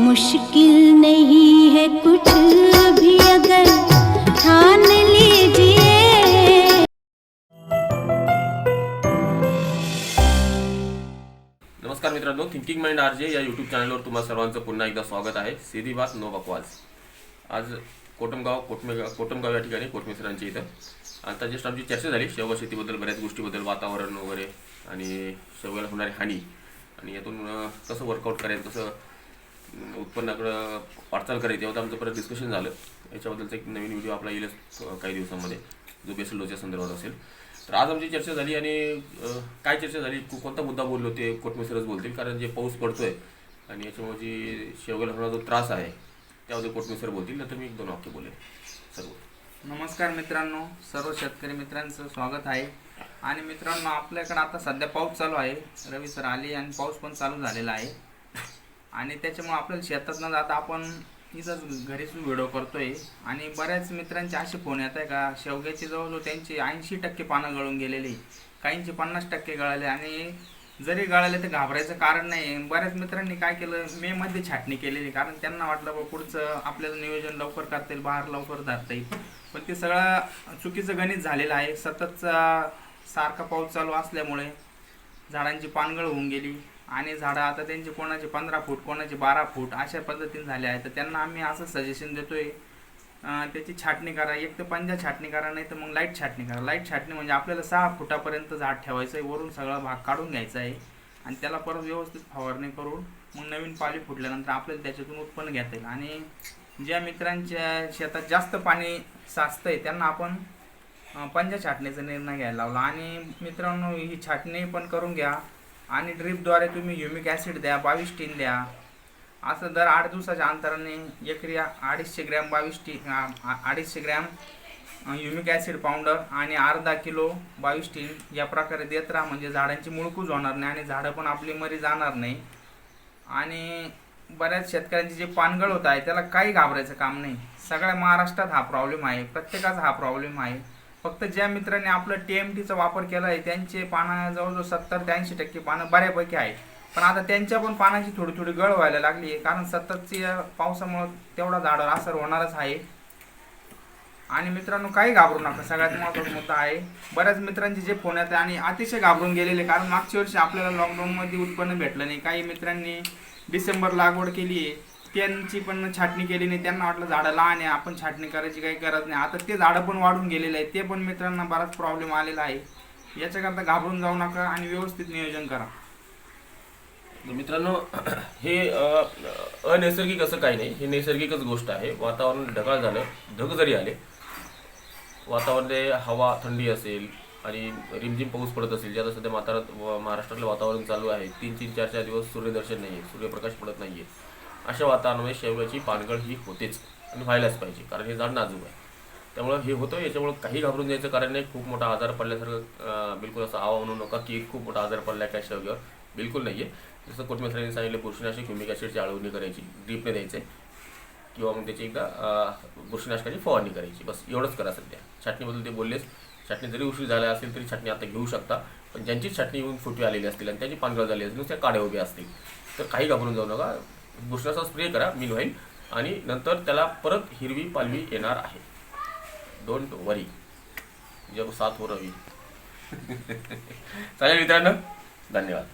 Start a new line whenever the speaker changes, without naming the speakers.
मुश्किल नहीं है कुछ भी अगर। ठान लीजिए।
नमस्कार मित्रांनो थिंकिंग माइंड आर जे या यूट्यूब चॅनलवर तुम्हा सर्वांचं पुन्हा एकदा स्वागत आहे. सीधी बात नो बकवास. आज कोटमगाव कोटमेगाव कोटमगाव या ठिकाणी कोटमेसरांच्या इथं. आता जस्ट आमची चर्चा झाली शेवगा शेतीबद्दल बऱ्याच गोष्टीबद्दल वातावरण वगैरे आणि शेवगाला होणारी हानी. आणि यातून कसं वर्कआउट करायचं कसं उत्पन्नाकडं वाटचाल करायची यावर आमचं परत डिस्कशन झालं. याच्याबद्दलचा एक नवीन व्हिडिओ आपला येईलच काही दिवसामध्ये जो बेसल लोच्या संदर्भात असेल. तर आज आमची चर्चा झाली आणि काय चर्चा झाली? कोणता मुद्दा बोललो ते कोटमेसरच बोलतील कारण जे पाऊस पडतो आहे आणि याच्यामुळे जी शेवग्याला होणारा जो त्रास आहे त्यामध्ये कोटमेसर बोलतील. नंतर मी एक दोन वाक्य बोलेन. सर्व.
नमस्कार मित्रांनो सर्व शेतकरी मित्रांचं स्वागत आहे. आणि मित्रांनो आपल्याकडे आता सध्या पाऊस चालू आहे. रवी सर आले आणि पाऊस पण चालू झालेला आहे. आणि त्याच्यामुळे आपल्याला शेतात न जाता आपण इथंच घरीच व्हिडिओ करतोय. आणि बऱ्याच मित्रांचे असे फोन येत आहे का शेवग्याची जवळजवळ त्यांची ऐंशी टक्के पानं गळून गेलेली काहींची पन्नास टक्के गळाले आणि जरी गळाले तर घाबरायचं कारण नाही. बऱ्याच मित्रांनी काय केलं मे मध्ये छाटणी केलेली कारण त्यांना वाटलं बा पुढचं आपल्याला नियोजन लवकर करता येईल बाहेर लवकर धरता येईल. पण ते सगळं चुकीचं गणित झालेलं आहे. सततचा सारखा पाऊस चालू असल्यामुळे झाडांची पानगळ होऊन गेली. आणि झाडं आता त्यांची कोणाचे पंधरा फूट कोणाचे बारा फूट अशा पद्धतीने झाले आहे तर त्यांना आम्ही असं सजेशन देतोय आहे त्याची छाटणी करा. एक तर पंजा छाटणी करा नाही तर मग लाइट छाटणी करा. लाइट छाटणी म्हणजे आपल्याला सहा फुटापर्यंत झाड ठेवायचं आहे वरून सगळा भाग काढून घ्यायचा आहे. आणि त्याला परत व्यवस्थित फवारणी करून मग नवीन पाली फुटल्यानंतर आपल्याला त्याच्यातून उत्पन्न घेता येईल. आणि ज्या मित्रांच्या शेतात जास्त पाणी साचतं आहे त्यांना आपण पंजा छाटणीचा निर्णय घ्यायला लावला. आणि मित्रांनो ही छाटणी पण करून घ्या. आणि ड्रीपद्वारे तुम्ही युमिक ॲसिड द्या बावीस टीन द्या. असं दर आठ दिवसाच्या अंतराने एकरी अडीचशे ग्रॅम बावीस टी अडीचशे ग्रॅम युमिक ॲसिड पावडर आणि अर्धा किलो बावीस टीन या प्रकारे देत राहा. म्हणजे झाडांची मुळकूज होणार नाही आणि झाडं पण आपली मरी जाणार नाही. आणि बऱ्याच शेतकऱ्यांची जे पानगळ होत आहे त्याला काही घाबरायचं काम नाही. सगळ्या महाराष्ट्रात हा प्रॉब्लेम आहे प्रत्येकाचा हा प्रॉब्लेम आहे. फक्त ज्या मित्रांनी आपलं टी एम टीचा वापर केला आहे त्यांचे पानं जवळजवळ सत्तर ते ऐंशी टक्के पानं बऱ्यापैकी आहे. पण आता त्यांच्या पण पानाची थोडी थोडी गळ व्हायला लागली आहे कारण सततच्या पावसामुळं तेवढा झाडावर असर होणारच आहे. आणि मित्रांनो काही घाबरू नका सगळ्यात महत्त्वाचा मुद्दा आहे बऱ्याच मित्रांचे जे फोन येतात आणि अतिशय घाबरून गेलेले कारण मागच्या वर्षी आपल्याला लॉकडाऊनमध्ये उत्पन्न भेटलं नाही. काही मित्रांनी डिसेंबर लागवड केली आहे त्यांची पण छाटणी केली नाही त्यांना वाटलं झाडं लहान आहे आपण छाटणी करायची काही गरज नाही. आता ते झाडं पण वाढून गेलेले आहे ते पण मित्रांना बराच प्रॉब्लेम आलेला आहे. याच्याकरता घाबरून जाऊ नका आणि व्यवस्थित नियोजन करा.
मित्रांनो हे अनैसर्गिक असं काही नाही. हे नैसर्गिकच गोष्ट आहे. वातावरण ढगाळ झालं ढग जरी आले वातावरणामध्ये हवा थंडी असेल आणि रिमझिम पाऊस पडत असेल जे सध्या मातारात महाराष्ट्रातलं वातावरण चालू आहे तीन तीन चार चार दिवस सूर्यदर्शन नाही आहे सूर्यप्रकाश पडत नाही आहे अशा वातावरणामध्ये शेवग्याची पानगळ ही होतेच आणि व्हायलाच पाहिजे कारण हे झाड नाजूक आहे. त्यामुळं हे होतं याच्यामुळं काही घाबरून जायचं कारण नाही. खूप मोठा आजार पडल्यासारखं बिलकुल असं आवा म्हणू नका की खूप मोठा आजार पडला काय शेवग्यावर. बिलकुल नाही आहे जसं कोटमेसरांनी सांगितलं बुरशीनाशक ह्युमिक ॲसिडची आळवणी करायची ड्रीपने द्यायचे. किंवा मग त्याची एकदा बुरशीनाशकाची फवारणी करायची. बस एवढंच करा सध्या. छाटणीबद्दल ते बोललेच. छाटणी जरी उशीर झाला असेल तरी छाटणी आता घेऊ शकता. पण ज्यांची छाटणी येऊन फुटवी आलेली असतील आणि त्याची पानगळ झाली असेल त्या काड्या उभ्या असतील तर काही घाबरून जाऊ नका. बुरशाचा स्प्रे करा मी होईल आणि नंतर त्याला परत हिरवी पालवी येणार आहे. डोंट वरी जग साथ हो रवी चालेल मित्रांनो. धन्यवाद.